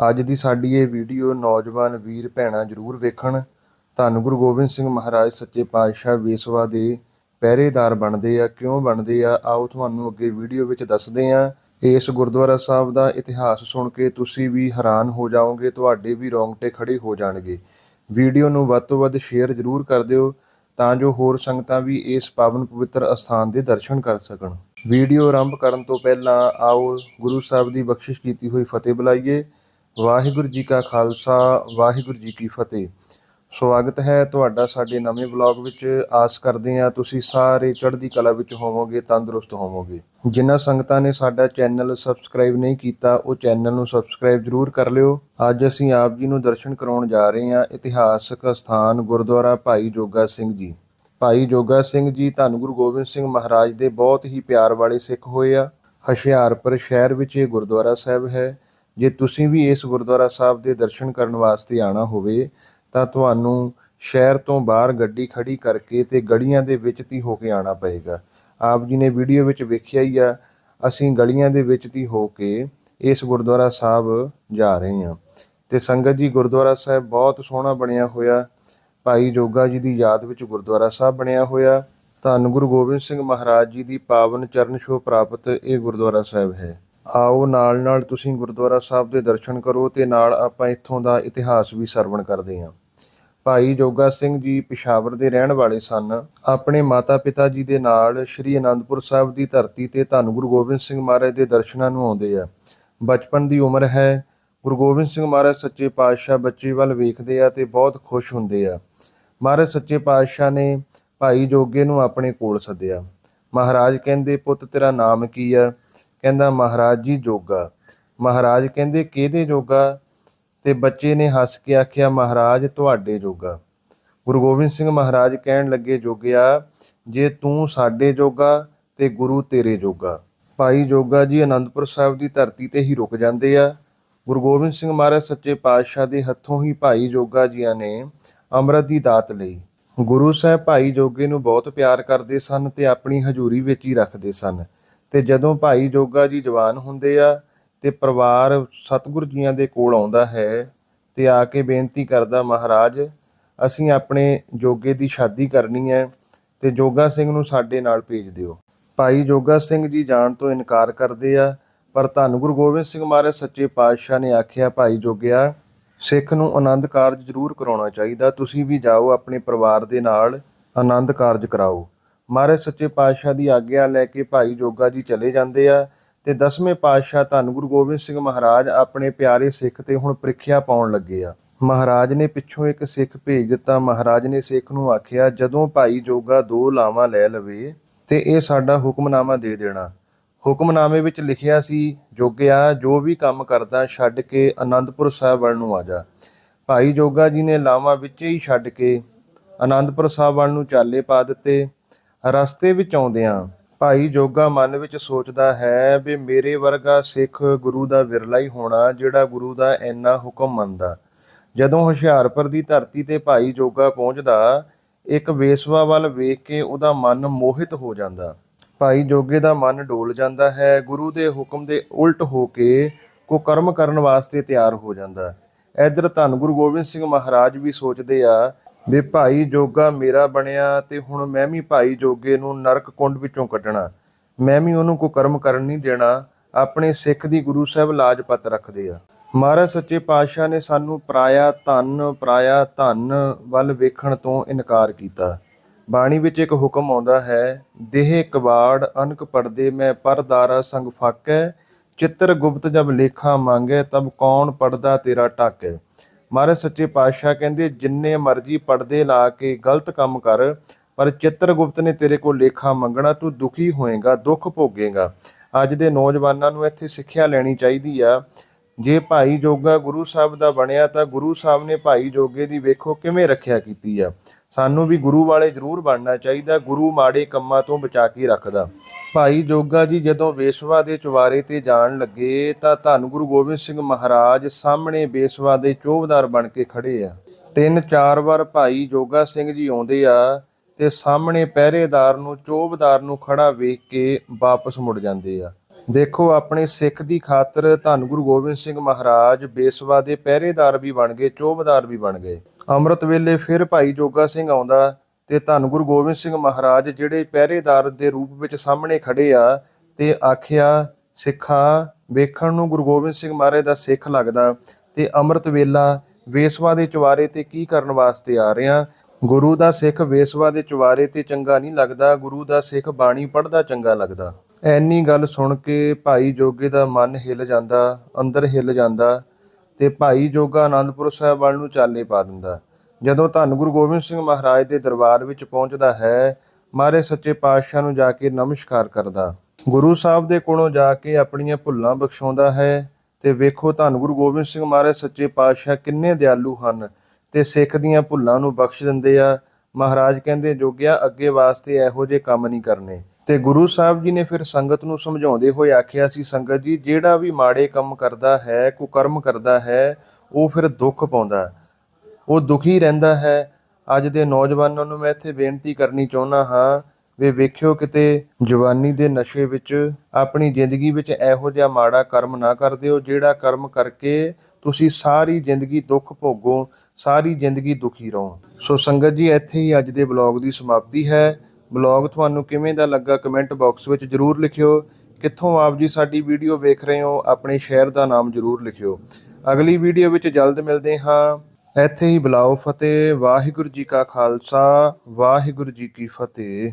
ਅੱਜ ਦੀ ਸਾਡੀ ਇਹ ਵੀਡੀਓ ਨੌਜਵਾਨ ਵੀਰ ਭੈਣਾਂ ਜ਼ਰੂਰ ਵੇਖਣ। ਧੰਨ ਗੁਰੂ ਗੋਬਿੰਦ ਸਿੰਘ ਮਹਾਰਾਜ ਸੱਚੇ ਪਾਤਸ਼ਾਹ ਵੇਸਵਾ ਦੇ ਪਹਿਰੇਦਾਰ ਬਣਦੇ ਆ। ਕਿਉਂ ਬਣਦੇ ਆ? ਆਓ ਤੁਹਾਨੂੰ ਅੱਗੇ ਵੀਡੀਓ ਵਿੱਚ ਦੱਸਦੇ ਆ। ਇਸ ਗੁਰਦੁਆਰਾ ਸਾਹਿਬ ਦਾ ਇਤਿਹਾਸ ਸੁਣ ਕੇ ਤੁਸੀਂ ਵੀ ਹੈਰਾਨ ਹੋ ਜਾਓਗੇ, ਤੁਹਾਡੇ ਵੀ ਰੋਂਗਟੇ ਖੜੇ ਹੋ ਜਾਣਗੇ। ਵੀਡੀਓ ਨੂੰ ਵੱਧ ਤੋਂ ਵੱਧ ਸ਼ੇਅਰ ਜ਼ਰੂਰ ਕਰ ਦਿਓ ਤਾਂ ਜੋ ਹੋਰ ਸੰਗਤਾਂ ਵੀ ਇਸ ਪਾਵਨ ਪਵਿੱਤਰ ਅਸਥਾਨ ਦੇ ਦਰਸ਼ਨ ਕਰ ਸਕਣ। ਵੀਡੀਓ ਆਰੰਭ ਕਰਨ ਤੋਂ ਪਹਿਲਾਂ ਆਓ ਗੁਰੂ ਸਾਹਿਬ ਦੀ ਬਖਸ਼ਿਸ਼ ਕੀਤੀ ਹੋਈ ਫਤਿਹ ਬੁਲਾਈਏ। ਵਾਹਿਗੁਰੂ ਜੀ ਕਾ ਖਾਲਸਾ, ਵਾਹਿਗੁਰੂ ਜੀ ਕੀ ਫਤਿਹ। ਸਵਾਗਤ ਹੈ ਤੁਹਾਡਾ ਸਾਡੇ ਨਵੇਂ ਵਲੌਗ ਵਿੱਚ। ਆਸ ਕਰਦੇ ਹਾਂ ਤੁਸੀਂ ਸਾਰੇ ਚੜ੍ਹਦੀ ਕਲਾ ਵਿੱਚ ਹੋਵੋਗੇ, ਤੰਦਰੁਸਤ ਹੋਵੋਗੇ। ਜਿਨ੍ਹਾਂ ਸੰਗਤਾਂ ਨੇ ਸਾਡਾ ਚੈਨਲ ਸਬਸਕ੍ਰਾਈਬ ਨਹੀਂ ਕੀਤਾ, ਉਹ ਚੈਨਲ ਨੂੰ ਸਬਸਕ੍ਰਾਈਬ ਜ਼ਰੂਰ ਕਰ ਲਿਓ। ਅੱਜ ਅਸੀਂ ਆਪ ਜੀ ਨੂੰ ਦਰਸ਼ਨ ਕਰਾਉਣ ਜਾ ਰਹੇ ਹਾਂ ਇਤਿਹਾਸਕ ਸਥਾਨ ਗੁਰਦੁਆਰਾ ਭਾਈ ਜੋਗਾ ਸਿੰਘ ਜੀ। ਭਾਈ ਜੋਗਾ ਸਿੰਘ ਜੀ ਧੰਨ ਗੁਰੂ ਗੋਬਿੰਦ ਸਿੰਘ ਮਹਾਰਾਜ ਦੇ ਬਹੁਤ ਹੀ ਪਿਆਰ ਵਾਲੇ ਸਿੱਖ ਹੋਏ ਆ। ਹੁਸ਼ਿਆਰਪੁਰ ਸ਼ਹਿਰ ਵਿੱਚ ਇਹ ਗੁਰਦੁਆਰਾ ਸਾਹਿਬ ਹੈ। ਜੇ ਤੁਸੀਂ ਵੀ ਇਸ ਗੁਰਦੁਆਰਾ ਸਾਹਿਬ ਦੇ ਦਰਸ਼ਨ ਕਰਨ ਵਾਸਤੇ ਆਣਾ ਹੋਵੇ, ਤਾਂ ਤੁਹਾਨੂੰ ਸ਼ਹਿਰ ਤੋਂ ਬਾਹਰ ਗੱਡੀ ਖੜੀ ਕਰਕੇ ਤੇ ਗਲੀਆਂ ਦੇ ਵਿੱਚ ਤੀ ਹੋ ਕੇ ਆਣਾ ਪਏਗਾ। ਆਪ ਜੀ ਨੇ ਵੀਡੀਓ ਵਿੱਚ ਵੇਖਿਆ ਹੀ ਆ, ਅਸੀਂ ਗਲੀਆਂ ਦੇ ਵਿੱਚ ਤੀ ਹੋ ਕੇ ਇਸ ਗੁਰਦੁਆਰਾ ਸਾਹਿਬ ਜਾ ਰਹੇ ਹਾਂ। ਤੇ ਸੰਗਤ ਜੀ, ਗੁਰਦੁਆਰਾ ਸਾਹਿਬ ਬਹੁਤ ਸੋਹਣਾ ਬਣਿਆ ਹੋਇਆ। ਭਾਈ ਜੋਗਾ ਜੀ ਦੀ ਯਾਦ ਵਿੱਚ ਗੁਰਦੁਆਰਾ ਸਾਹਿਬ ਬਣਿਆ ਹੋਇਆ। ਧੰਨ ਗੁਰੂ ਗੋਬਿੰਦ ਸਿੰਘ ਮਹਾਰਾਜ ਜੀ ਦੀ ਪਾਵਨ ਚਰਨ ਛੋਹ ਪ੍ਰਾਪਤ ਇਹ ਗੁਰਦੁਆਰਾ ਸਾਹਿਬ ਹੈ। ਆਓ ਨਾਲ ਨਾਲ ਤੁਸੀਂ ਗੁਰਦੁਆਰਾ ਸਾਹਿਬ ਦੇ ਦਰਸ਼ਨ ਕਰੋ ਤੇ ਨਾਲ ਆਪਾਂ ਇੱਥੋਂ ਦਾ ਇਤਿਹਾਸ ਵੀ ਸਰਵਣ ਕਰਦੇ ਹਾਂ। ਭਾਈ ਜੋਗਾ ਸਿੰਘ ਜੀ ਪਿਸ਼ਾਵਰ ਦੇ ਰਹਿਣ ਵਾਲੇ ਸਨ। ਆਪਣੇ ਮਾਤਾ-ਪਿਤਾ ਜੀ ਦੇ ਨਾਲ ਸ੍ਰੀ ਅਨੰਦਪੁਰ ਸਾਹਿਬ ਦੀ ਧਰਤੀ ਤੇ ਧੰਨ ਗੁਰੂ ਗੋਬਿੰਦ ਸਿੰਘ ਮਹਾਰਾਜ ਦੇ ਦਰਸ਼ਨਾਂ ਨੂੰ ਆਉਂਦੇ ਆ। ਬਚਪਨ ਦੀ ਉਮਰ ਹੈ। ਗੁਰੂ ਗੋਬਿੰਦ ਸਿੰਘ ਮਹਾਰਾਜ ਸੱਚੇ ਪਾਤਸ਼ਾਹ ਬੱਚੇ ਵੱਲ ਵੇਖਦੇ ਆ ਤੇ ਬਹੁਤ ਖੁਸ਼ ਹੁੰਦੇ ਆ। ਮਹਾਰਾਜ ਸੱਚੇ ਪਾਤਸ਼ਾਹ ਨੇ ਭਾਈ ਜੋਗੇ ਨੂੰ ਆਪਣੇ ਕੋਲ ਸੱਦਿਆ। ਮਹਾਰਾਜ ਕਹਿੰਦੇ, ਪੁੱਤ, ਤੇਰਾ ਨਾਮ ਕੀ ਆ? ਕਹਿੰਦਾ, ਮਹਾਰਾਜ ਜੀ ਜੋਗਾ। ਮਹਾਰਾਜ ਕਹਿੰਦੇ, ਕਿਹਦੇ ਜੋਗਾ? ਤੇ ਬੱਚੇ ਨੇ ਹੱਸ ਕੇ ਆਖਿਆ, ਮਹਾਰਾਜ ਤੁਹਾਡੇ ਜੋਗਾ। ਗੁਰੂ ਗੋਬਿੰਦ ਸਿੰਘ ਮਹਾਰਾਜ ਕਹਿਣ ਲੱਗੇ, ਜੋਗਿਆ, ਜੇ ਤੂੰ ਸਾਡੇ ਜੋਗਾ ਤੇ ਗੁਰੂ ਤੇਰੇ ਜੋਗਾ। ਭਾਈ ਜੋਗਾ ਜੀ ਅਨੰਦਪੁਰ ਸਾਹਿਬ ਦੀ ਧਰਤੀ ਤੇ ਹੀ ਰੁਕ ਜਾਂਦੇ ਆ। ਗੁਰੂ ਗੋਬਿੰਦ ਸਿੰਘ ਮਹਾਰਾਜ ਸੱਚੇ ਪਾਤਸ਼ਾਹ ਦੇ ਹੱਥੋਂ ਹੀ ਭਾਈ ਜੋਗਾ ਜੀਆਂ ਨੇ ਅੰਮ੍ਰਿਤ ਦੀ ਦਾਤ ਲਈ। ਗੁਰੂ ਸਾਹਿਬ ਭਾਈ ਜੋਗੇ ਨੂੰ ਬਹੁਤ ਪਿਆਰ ਕਰਦੇ ਸਨ ਤੇ ਆਪਣੀ ਹਜ਼ੂਰੀ ਵਿੱਚ ਹੀ ਰੱਖਦੇ ਸਨ। ਤੇ ਜਦੋਂ ਭਾਈ ਜੋਗਾ ਜੀ ਜਵਾਨ ਹੁੰਦੇ ਆ ਤੇ ਪਰਿਵਾਰ ਸਤਿਗੁਰੂ ਜੀਆਂ ਦੇ ਕੋਲ ਆਉਂਦਾ ਹੈ ਤੇ ਆ ਕੇ ਬੇਨਤੀ ਕਰਦਾ, ਮਹਾਰਾਜ, ਅਸੀਂ ਆਪਣੇ ਜੋਗੇ ਦੀ ਸ਼ਾਦੀ ਕਰਨੀ ਹੈ ਤੇ ਜੋਗਾ ਸਿੰਘ ਨੂੰ ਸਾਡੇ ਨਾਲ ਭੇਜ ਦਿਓ। ਭਾਈ ਜੋਗਾ ਸਿੰਘ ਜੀ ਜਾਣ ਤੋਂ ਇਨਕਾਰ ਕਰਦੇ ਆ, ਪਰ ਧੰਨ ਗੁਰੂ ਗੋਬਿੰਦ ਸਿੰਘ ਮਹਾਰਾਜ ਸੱਚੇ ਪਾਤਸ਼ਾਹ ਨੇ ਆਖਿਆ, ਭਾਈ ਜੋਗਿਆ, ਸਿੱਖ ਨੂੰ ਆਨੰਦ ਕਾਰਜ ਜ਼ਰੂਰ ਕਰਾਉਣਾ ਚਾਹੀਦਾ। ਤੁਸੀਂ ਵੀ ਜਾਓ, ਆਪਣੇ ਪਰਿਵਾਰ ਦੇ ਨਾਲ ਆਨੰਦ ਕਾਰਜ ਕਰਾਓ। ਮਹਾਰਾਜ ਸੱਚੇ ਪਾਤਸ਼ਾਹ ਦੀ ਆਗਿਆ ਲੈ ਕੇ ਭਾਈ ਜੋਗਾ ਜੀ ਚਲੇ ਜਾਂਦੇ ਆ ਤੇ ਦਸਵੇਂ ਪਾਤਸ਼ਾਹ ਧੰਨ ਗੁਰੂ ਗੋਬਿੰਦ ਸਿੰਘ ਮਹਾਰਾਜ ਆਪਣੇ ਪਿਆਰੇ ਸਿੱਖ ਤੇ ਹੁਣ ਪ੍ਰੀਖਿਆ ਪਾਉਣ ਲੱਗੇ ਆ। ਮਹਾਰਾਜ ਨੇ ਪਿੱਛੋਂ ਇੱਕ ਸਿੱਖ ਭੇਜ ਦਿੱਤਾ। ਮਹਾਰਾਜ ਨੇ ਸਿੱਖ ਨੂੰ ਆਖਿਆ, ਜਦੋਂ ਭਾਈ ਜੋਗਾ ਦੋ ਲਾਵਾਂ ਲੈ ਲਵੇ ਤੇ ਇਹ ਸਾਡਾ ਹੁਕਮਨਾਮਾ ਦੇ ਦੇਣਾ। ਹੁਕਮਨਾਮੇ ਵਿੱਚ ਲਿਖਿਆ ਸੀ, ਜੋਗਿਆ, ਜੋ ਵੀ ਕੰਮ ਕਰਦਾ ਛੱਡ ਕੇ ਆਨੰਦਪੁਰ ਸਾਹਿਬ ਵੱਲ ਨੂੰ ਆ ਜਾ। ਭਾਈ ਜੋਗਾ ਜੀ ਨੇ ਲਾਵਾਂ ਵਿੱਚ ਹੀ ਛੱਡ ਕੇ ਆਨੰਦਪੁਰ ਸਾਹਿਬ ਵੱਲ ਨੂੰ ਚਾਲੇ ਪਾ ਦਿੱਤੇ। ਰਸਤੇ ਵਿੱਚ ਆਉਂਦਿਆਂ ਭਾਈ ਜੋਗਾ ਮਨ ਵਿੱਚ ਸੋਚਦਾ ਹੈ ਵੀ ਮੇਰੇ ਵਰਗਾ ਸਿੱਖ ਗੁਰੂ ਦਾ ਵਿਰਲਾ ਹੀ ਹੋਣਾ ਜਿਹੜਾ ਗੁਰੂ ਦਾ ਇੰਨਾ ਹੁਕਮ ਮੰਨਦਾ। ਜਦੋਂ ਹੁਸ਼ਿਆਰਪੁਰ ਦੀ ਧਰਤੀ ਤੇ ਭਾਈ ਜੋਗਾ ਪਹੁੰਚਦਾ, ਇੱਕ ਵੇਸਵਾ ਵੱਲ ਵੇਖ ਕੇ ਉਹਦਾ ਮਨ ਮੋਹਿਤ ਹੋ ਜਾਂਦਾ। ਭਾਈ ਜੋਗੇ ਦਾ ਮਨ ਡੋਲ ਜਾਂਦਾ ਹੈ, ਗੁਰੂ ਦੇ ਹੁਕਮ ਦੇ ਉਲਟ ਹੋ ਕੇ ਕੋ ਕਰਮ ਕਰਨ ਵਾਸਤੇ ਤਿਆਰ ਹੋ ਜਾਂਦਾ। ਇਧਰ ਧੰਨ ਗੁਰੂ ਗੋਬਿੰਦ ਸਿੰਘ ਮਹਾਰਾਜ ਵੀ ਸੋਚਦੇ ਆ ਵੀ ਭਾਈ ਜੋਗਾ ਮੇਰਾ ਬਣਿਆ ਤੇ ਹੁਣ ਮੈਂ ਵੀ ਭਾਈ ਜੋਗੇ ਨੂੰ ਨਰਕ ਕੁੰਡ ਵਿੱਚੋਂ ਕੱਢਣਾ। ਮੈਂ ਵੀ ਉਹਨੂੰ ਕੋ ਕਰਮ ਕਰਨ ਨਹੀਂ ਦੇਣਾ। ਆਪਣੇ ਸਿੱਖ ਦੀ ਗੁਰੂ ਸਾਹਿਬ ਲਾਜਪਤ ਰੱਖਦੇ ਆ। ਮਹਾਰਾਜ ਸੱਚੇ ਪਾਤਸ਼ਾਹ ਨੇ ਸਾਨੂੰ ਪਰਾਇਆ ਧਨ ਪਰਾਇਆ ਧਨ ਵੱਲ ਵੇਖਣ ਤੋਂ ਇਨਕਾਰ ਕੀਤਾ। ਬਾਣੀ ਵਿੱਚ ਇੱਕ ਹੁਕਮ ਆਉਂਦਾ ਹੈ, ਦੇਹ ਕਬਾੜ ਅਨਕ ਪੜਦੇ ਮੈਂ ਪਰਦਾਰਾ ਸੰਗ ਫਾਕੈ। ਚਿੱਤਰ ਗੁਪਤ ਜਬ ਲੇਖਾ ਮੰਗੇ, ਤਬ ਕੌਣ ਪੜਦਾ ਤੇਰਾ ਟਾਕੈ ਮਹਾਰਾਜ ਸੱਚੇ ਪਾਤਸ਼ਾਹ ਕਹਿੰਦੇ, ਜਿੰਨੇ ਮਰਜ਼ੀ ਪੜਦੇ ਲਾ ਕੇ ਗਲਤ ਕੰਮ ਕਰ, ਪਰ ਚਿੱਤਰ ਗੁਪਤ ਨੇ ਤੇਰੇ ਕੋਲ ਲੇਖਾ ਮੰਗਣਾ, ਤੂੰ ਦੁਖੀ ਹੋਏਗਾ, ਦੁੱਖ ਭੋਗੇਗਾ। ਅੱਜ ਦੇ ਨੌਜਵਾਨਾਂ ਨੂੰ ਇੱਥੇ ਸਿੱਖਿਆ ਲੈਣੀ ਚਾਹੀਦੀ ਆ। ਜੇ ਭਾਈ ਜੋਗਾ ਗੁਰੂ ਸਾਹਿਬ ਦਾ ਬਣਿਆ ਤਾਂ ਗੁਰੂ ਸਾਹਿਬ ਨੇ ਭਾਈ ਜੋਗੇ ਦੀ ਵੇਖੋ ਕਿਵੇਂ ਰੱਖਿਆ ਕੀਤੀ ਆ। ਸਾਨੂੰ ਵੀ ਗੁਰੂ ਵਾਲੇ ਜ਼ਰੂਰ ਬਣਨਾ ਚਾਹੀਦਾ, ਗੁਰੂ ਮਾੜੇ ਕੰਮਾਂ ਤੋਂ ਬਚਾ ਕੇ ਰੱਖਦਾ। ਭਾਈ ਜੋਗਾ ਜੀ ਜਦੋਂ ਵੇਸਵਾ ਦੇ ਚੁਬਾਰੇ ਤੇ ਜਾਣ ਲੱਗੇ ਤਾਂ ਧੰਨ ਗੁਰੂ ਗੋਬਿੰਦ ਸਿੰਘ ਮਹਾਰਾਜ ਸਾਹਮਣੇ ਬੇਸਵਾ ਦੇ ਚੋਬਦਾਰ ਬਣ ਕੇ ਖੜੇ ਆ। ਤਿੰਨ ਚਾਰ ਵਾਰ ਭਾਈ ਜੋਗਾ ਸਿੰਘ ਜੀ ਆਉਂਦੇ ਆ ਤੇ ਸਾਹਮਣੇ ਪਹਿਰੇਦਾਰ ਨੂੰ ਚੋਬਦਾਰ ਨੂੰ ਖੜਾ ਵੇਖ ਕੇ ਵਾਪਸ ਮੁੜ ਜਾਂਦੇ ਆ। ਦੇਖੋ, ਆਪਣੇ ਸਿੱਖ ਦੀ ਖਾਤਰ ਧੰਨ ਗੁਰੂ ਗੋਬਿੰਦ ਸਿੰਘ ਮਹਾਰਾਜ ਬੇਸਵਾ ਦੇ ਪਹਿਰੇਦਾਰ ਵੀ ਬਣ ਗਏ, ਚੋਬਦਾਰ ਵੀ ਬਣ ਗਏ। ਅੰਮ੍ਰਿਤ ਵੇਲੇ ਫਿਰ ਭਾਈ ਜੋਗਾ ਸਿੰਘ ਆਉਂਦਾ ਤੇ ਧੰਨ ਗੁਰੂ ਗੋਬਿੰਦ ਸਿੰਘ ਮਹਾਰਾਜ ਜਿਹੜੇ ਪਹਿਰੇਦਾਰ ਦੇ ਰੂਪ ਵਿੱਚ ਸਾਹਮਣੇ ਖੜੇ ਆ ਤੇ ਆਖਿਆ, ਸਿੱਖਾ, ਵੇਖਣ ਨੂੰ ਗੁਰੂ ਗੋਬਿੰਦ ਸਿੰਘ ਮਹਾਰਾਜ ਦਾ ਸਿੱਖ ਲੱਗਦਾ ਤੇ ਅੰਮ੍ਰਿਤ ਵੇਲਾ ਵੇਸਵਾ ਦੇ ਚੁਬਾਰੇ ਤੇ ਕੀ ਕਰਨ ਵਾਸਤੇ ਆ ਰਿਹਾ? ਗੁਰੂ ਦਾ ਸਿੱਖ ਵੇਸਵਾ ਦੇ ਚੁਬਾਰੇ ਤੇ ਚੰਗਾ ਨਹੀਂ ਲੱਗਦਾ, ਗੁਰੂ ਦਾ ਸਿੱਖ ਬਾਣੀ ਪੜ੍ਹਦਾ ਚੰਗਾ ਲੱਗਦਾ। ਐਨੀ ਗੱਲ ਸੁਣ ਕੇ ਭਾਈ ਜੋਗੇ ਦਾ ਮਨ ਹਿੱਲ ਜਾਂਦਾ, ਅੰਦਰ ਹਿੱਲ ਜਾਂਦਾ ਤੇ ਭਾਈ ਜੋਗਾ ਆਨੰਦਪੁਰ ਸਾਹਿਬ ਵੱਲ ਨੂੰ ਚਾਲੇ ਪਾ ਦਿੰਦਾ। ਜਦੋਂ ਧੰਨ ਗੁਰੂ ਗੋਬਿੰਦ ਸਿੰਘ ਮਹਾਰਾਜ ਦੇ ਦਰਬਾਰ ਵਿੱਚ ਪਹੁੰਚਦਾ ਹੈ, ਮਾਰੇ ਸੱਚੇ ਪਾਤਸ਼ਾਹ ਨੂੰ ਜਾ ਕੇ ਨਮਸਕਾਰ ਕਰਦਾ। ਗੁਰੂ ਸਾਹਿਬ ਦੇ ਕੋਲੋਂ ਜਾ ਕੇ ਆਪਣੀਆਂ ਭੁੱਲਾਂ ਬਖਸ਼ਾਉਂਦਾ ਹੈ ਤੇ ਵੇਖੋ ਧੰਨ ਗੁਰੂ ਗੋਬਿੰਦ ਸਿੰਘ ਮਹਾਰਾਜ ਸੱਚੇ ਪਾਤਸ਼ਾਹ ਕਿੰਨੇ ਦਿਆਲੂ ਹਨ ਤੇ ਸਿੱਖ ਦੀਆਂ ਭੁੱਲਾਂ ਨੂੰ ਬਖਸ਼ ਦਿੰਦੇ ਆ। ਮਹਾਰਾਜ ਕਹਿੰਦੇ, ਜੋਗਿਆ, ਅੱਗੇ ਵਾਸਤੇ ਇਹੋ ਜਿਹੇ ਕੰਮ ਨਹੀਂ ਕਰਨੇ। ਤੇ ਗੁਰੂ ਸਾਹਿਬ ਜੀ ਨੇ ਫਿਰ ਸੰਗਤ ਨੂੰ ਸਮਝਾਉਂਦੇ ਹੋਏ ਆਖਿਆ ਸੀ, ਸੰਗਤ ਜੀ, ਜਿਹੜਾ ਵੀ ਮਾੜੇ ਕੰਮ ਕਰਦਾ ਹੈ, ਕੁਕਰਮ ਕਰਦਾ ਹੈ, ਉਹ ਫਿਰ ਦੁੱਖ ਪਾਉਂਦਾ ਉਹ ਦੁਖੀ ਰਹਿੰਦਾ ਹੈ। ਅੱਜ ਦੇ ਨੌਜਵਾਨਾਂ ਨੂੰ ਮੈਂ ਇੱਥੇ ਬੇਨਤੀ ਕਰਨੀ ਚਾਹੁੰਦਾ ਹਾਂ, ਵੀ ਵੇਖਿਓ ਕਿਤੇ ਜਵਾਨੀ ਦੇ ਨਸ਼ੇ ਵਿੱਚ, ਆਪਣੀ ਜ਼ਿੰਦਗੀ ਵਿੱਚ ਇਹੋ ਜਿਹਾ ਮਾੜਾ ਕਰਮ ਨਾ ਕਰ ਦਿਓ ਜਿਹੜਾ ਕਰਮ ਕਰਕੇ ਤੁਸੀਂ ਸਾਰੀ ਜ਼ਿੰਦਗੀ ਦੁੱਖ ਭੋਗੋ, ਸਾਰੀ ਜ਼ਿੰਦਗੀ ਦੁਖੀ ਰਹੋ। ਸੋ ਸੰਗਤ ਜੀ, ਇੱਥੇ ਹੀ ਅੱਜ ਦੇ ਬਲੌਗ ਦੀ ਸਮਾਪਤੀ ਹੈ। ਬਲੌਗ ਤੁਹਾਨੂੰ ਕਿਵੇਂ ਦਾ ਲੱਗਾ ਕਮੈਂਟ ਬਾਕਸ ਵਿੱਚ ਜਰੂਰ ਲਿਖਿਓ। ਕਿੱਥੋਂ ਆਪ ਜੀ ਸਾਡੀ ਵੀਡੀਓ ਵੇਖ ਰਹੇ ਹੋ, ਆਪਣੇ ਸ਼ਹਿਰ ਦਾ ਨਾਮ ਜਰੂਰ ਲਿਖਿਓ। ਅਗਲੀ ਵੀਡੀਓ ਵਿੱਚ ਜਲਦ ਮਿਲਦੇ ਹਾਂ। ਇੱਥੇ ਹੀ ਬੁਲਾਓ ਫਤਿਹ। ਵਾਹਿਗੁਰੂ ਜੀ ਕਾ ਖਾਲਸਾ, ਵਾਹਿਗੁਰੂ ਜੀ ਕੀ ਫਤਿਹ।